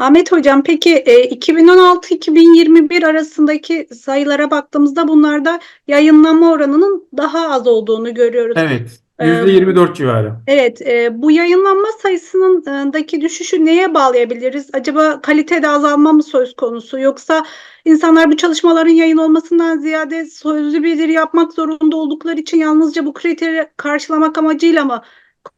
Ahmet Hocam peki e, 2016-2021 arasındaki sayılara baktığımızda bunlarda yayınlanma oranının daha az olduğunu görüyoruz. Evet. Ee, %24 civarı. Evet, e, bu yayınlanma sayısının e, düşüşü neye bağlayabiliriz? Acaba kalitede azalma mı söz konusu yoksa insanlar bu çalışmaların yayın olmasından ziyade sözlü bildiri yapmak zorunda oldukları için yalnızca bu kriteri karşılamak amacıyla mı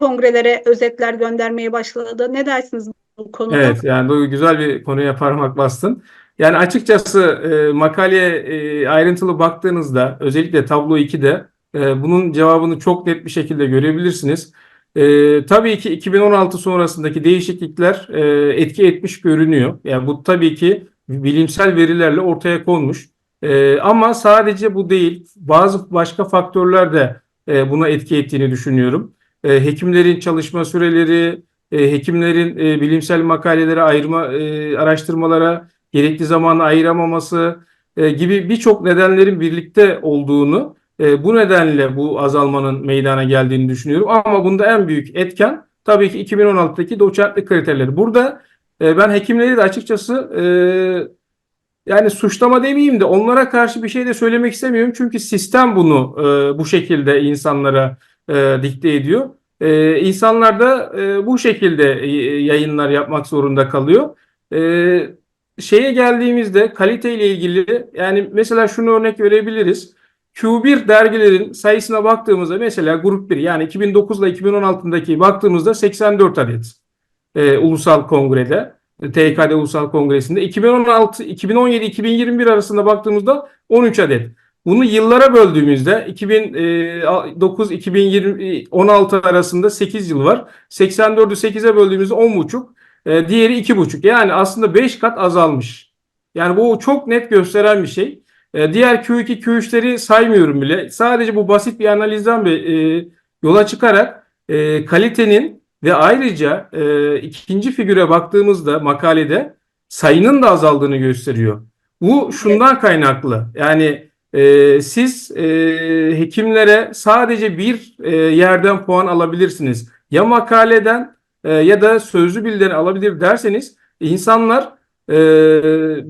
kongrelere özetler göndermeye başladı? Ne dersiniz bu konuda? Evet yani bu güzel bir konuya parmak bastın. Yani açıkçası e, makaleye e, ayrıntılı baktığınızda özellikle tablo 2'de e, bunun cevabını çok net bir şekilde görebilirsiniz. E, tabii ki 2016 sonrasındaki değişiklikler e, etki etmiş görünüyor. Yani bu tabii ki bilimsel verilerle ortaya konmuş. E, ama sadece bu değil, bazı başka faktörler de e, buna etki ettiğini düşünüyorum. E, hekimlerin çalışma süreleri, e, hekimlerin e, bilimsel makalelere ayırma, e, araştırmalara gerekli zamanı ayıramaması gibi birçok nedenlerin birlikte olduğunu, bu nedenle bu azalmanın meydana geldiğini düşünüyorum. Ama bunda en büyük etken tabii ki 2016'daki doçentlik kriterleri. Burada ben hekimleri de açıkçası yani suçlama demeyeyim de onlara karşı bir şey de söylemek istemiyorum. Çünkü sistem bunu bu şekilde insanlara e, dikte ediyor. E, insanlar da e, bu şekilde e, yayınlar yapmak zorunda kalıyor. E, şeye geldiğimizde kaliteyle ilgili yani mesela şunu örnek verebiliriz. Q1 dergilerin sayısına baktığımızda mesela grup 1 yani 2009 ile 2016'daki baktığımızda 84 adet e, ulusal kongrede. TKD Ulusal Kongresi'nde 2016 2017 2021 arasında baktığımızda 13 adet. Bunu yıllara böldüğümüzde 2009 2016 arasında 8 yıl var. 84'ü 8'e böldüğümüzde 10,5. E, diğeri 2,5. Yani aslında 5 kat azalmış. Yani bu çok net gösteren bir şey. E, diğer Q2 Q3'leri saymıyorum bile. Sadece bu basit bir analizden bir e, yola çıkarak e, kalitenin ve ayrıca e, ikinci figüre baktığımızda makalede sayının da azaldığını gösteriyor. Bu şundan kaynaklı. Yani e, siz e, hekimlere sadece bir e, yerden puan alabilirsiniz. Ya makaleden e, ya da sözlü bildiren alabilir derseniz insanlar e,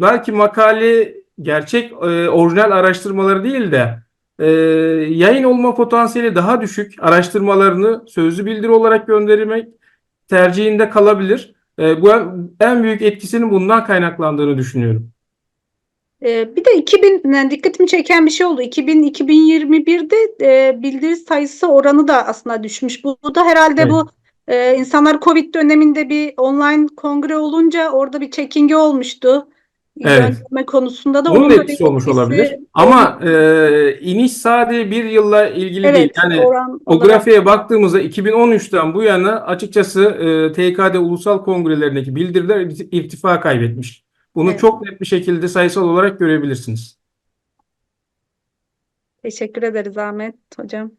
belki makale gerçek e, orijinal araştırmaları değil de e, yayın olma potansiyeli daha düşük araştırmalarını sözlü bildiri olarak göndermek tercihinde kalabilir. E, bu en büyük etkisinin bundan kaynaklandığını düşünüyorum. Ee, bir de 2000 yani dikkatimi çeken bir şey oldu. 2000-2021'de e, bildiri sayısı oranı da aslında düşmüş. Bu, bu da herhalde Evet. bu e, insanlar Covid döneminde bir online kongre olunca orada bir çekinge olmuştu. Evet. Konusunda da Bunun da etkisi olmuş etkisi olabilir. Ama e, iniş sadece bir yılla ilgili değil. Evet, Yani oran o olarak. grafiğe baktığımızda 2013'ten bu yana açıkçası e, TKD ulusal kongrelerindeki bildiriler irtifa kaybetmiş. Bunu Evet. çok net bir şekilde sayısal olarak görebilirsiniz. Teşekkür ederiz Ahmet hocam.